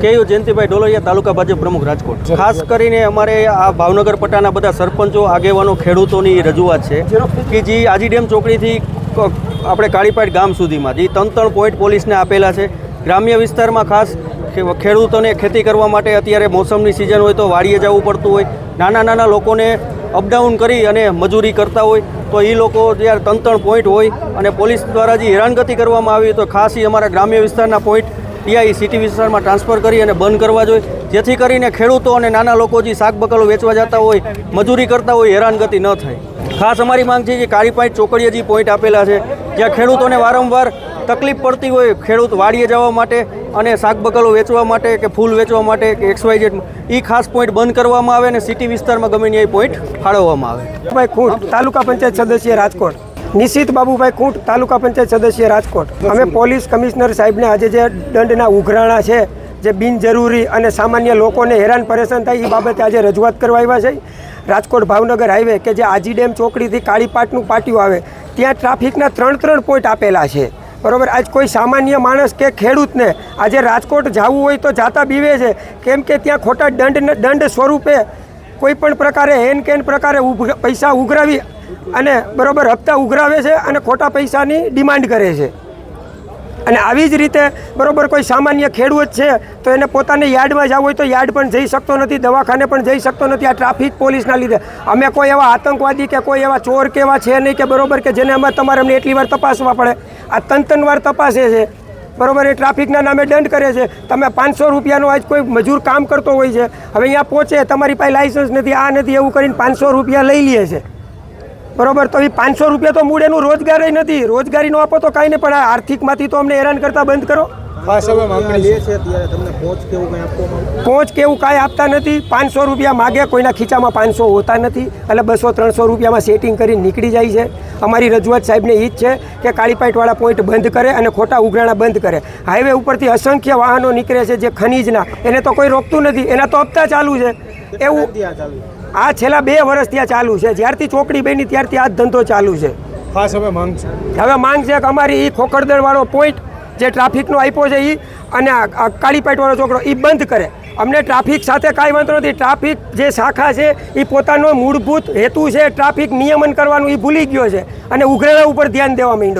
કેયુ જયંતિભાઈ ઢોલરિયા તાલુકા ભાજપ પ્રમુખ રાજકોટ. ખાસ કરીને અમારે આ ભાવનગર પટ્ટાના બધા સરપંચો આગેવાનો ખેડૂતોની રજૂઆત છે કે જે આજી ડેમ ચોકડીથી આપણે કાળીપાટ ગામ સુધીમાં જે ત્રણ ત્રણ પોઈન્ટ પોલીસને આપેલા છે. ગ્રામ્ય વિસ્તારમાં ખાસ ખેડૂતોને ખેતી કરવા માટે અત્યારે મોસમની સિઝન હોય તો વાડીએ જવું પડતું હોય. નાના નાના લોકોને અપડાઉન કરી અને મજૂરી કરતા હોય તો એ લોકો જ્યારે ત્રણ ત્રણ પોઈન્ટ હોય અને પોલીસ દ્વારા જે હેરાનગતિ કરવામાં આવી તો ખાસ એ અમારા ગ્રામ્ય વિસ્તારના પોઈન્ટ ટીઆઈ સિટી વિસ્તારમાં ટ્રાન્સફર કરી અને બંધ કરવા જોઈએ. જેથી કરીને ખેડૂતો અને નાના લોકો જે શાકબકલો વેચવા જતા હોય, મજૂરી કરતા હોય, હેરાનગતિ ન થાય. ખાસ અમારી માંગ છે કે કાળી પાઇટ ચોકડીએ જે પોઈન્ટ આપેલા છે, જ્યાં ખેડૂતોને વારંવાર તકલીફ પડતી હોય, ખેડૂત વાડીએ જવા માટે અને શાકબકલો વેચવા માટે કે ફૂલ વેચવા માટે કે એક્સ વાય ઝેડ એ ખાસ પોઈન્ટ બંધ કરવામાં આવે અને સિટી વિસ્તારમાં ગમે એ પોઈન્ટ ફાળવવામાં આવે. ભાઈ ખૂંટ તાલુકા પંચાયત સદસ્ય રાજકોટ. નિશિત બાબુભાઈ કુંટ તાલુકા પંચાયત સદસ્ય રાજકોટ. અમે પોલીસ કમિશનર સાહેબને આજે જે દંડના ઉઘરાણા છે જે બિનજરૂરી અને સામાન્ય લોકોને હેરાન પરેશાન થાય એ બાબતે આજે રજૂઆત કરવા આવ્યા છે. રાજકોટ ભાવનગર હાઈવે કે જે આજી ડેમ ચોકડીથી કાળીપાટનું પાટિયું આવે ત્યાં ટ્રાફિકના ત્રણ ત્રણ પોઈન્ટ આપેલા છે. બરોબર? આજ કોઈ સામાન્ય માણસ કે ખેડૂતને આજે રાજકોટ જવું હોય તો જાતા બીવે છે. કેમ કે ત્યાં ખોટા દંડ દંડ સ્વરૂપે કોઈ પણ પ્રકારે હેન કેન પ્રકારે પૈસા ઉઘરાવી અને બરાબર હપ્તા ઉઘરાવે છે અને ખોટા પૈસાની ડિમાન્ડ કરે છે. અને આવી જ રીતે બરાબર કોઈ સામાન્ય ખેડૂત છે, તો એને પોતાને યાર્ડમાં જવું હોય તો યાર્ડ પણ જઈ શકતો નથી, દવાખાને પણ જઈ શકતો નથી, આ ટ્રાફિક પોલીસના લીધે. અમે કોઈ એવા આતંકવાદી કે કોઈ એવા ચોર કે એવા છે નહીં કે બરોબર કે જેને અમે તમારે અમને એટલી વાર તપાસવા પડે. આ ત્રણ ત્રણ વાર તપાસે છે. બરાબર, એ ટ્રાફિકના નામે દંડ કરે છે. તમે પાંચસો રૂપિયાનો આજ કોઈ મજૂર કામ કરતો હોય છે. હવે અહીંયા પહોંચે, તમારી પાસે લાઇસન્સ નથી, આ નથી, એવું કરીને પાંચસો રૂપિયા લઈ લે છે. બરોબર તો એ પાંચસો રૂપિયા તો મૂળ એનું રોજગારી નથી. રોજગારી નો આપો તો કાંઈ નહીં પણ આ આર્થિકમાંથી તો અમને હેરાન કરતા બંધ કરો. પહોંચ કેવું કંઈ આપતા નથી. પાંચસો રૂપિયા માગે કોઈના ખીચામાં પાંચસો હોતા નથી. એટલે બસો ત્રણસો રૂપિયામાં સેટિંગ કરીને નીકળી જાય છે. અમારી રજૂઆત સાહેબને એ જ છે કે કાળીપાઇટવાળા પોઈન્ટ બંધ કરે અને ખોટા ઉઘરાણા બંધ કરે. હાઈવે ઉપરથી અસંખ્ય વાહનો નીકળે છે જે ખનીજના. એને તો કોઈ રોકતું નથી. એના તો હપ્તા ચાલુ છે. એવું આ છેલ્લા બે વર્ષ ત્યાં ચાલુ છે. જ્યારથી ચોકડી બની ત્યારથી આ ધંધો ચાલુ છે. ખાસ હવે માંગ છે. હવે માંગ છે કે અમારી એ ખોખરદળવાળો પોઈન્ટ જે ટ્રાફિકનો આપ્યો છે એ અને આ કાળીપાટવાળો છોકરો એ બંધ કરે. અમને ટ્રાફિક સાથે કાંઈ વાંધો નથી. ટ્રાફિક જે શાખા છે એ પોતાનો મૂળભૂત હેતુ છે ટ્રાફિક નિયમન કરવાનું એ ભૂલી ગયો છે. અને ઉઘરેલા ઉપર ધ્યાન દેવા માંડ્યો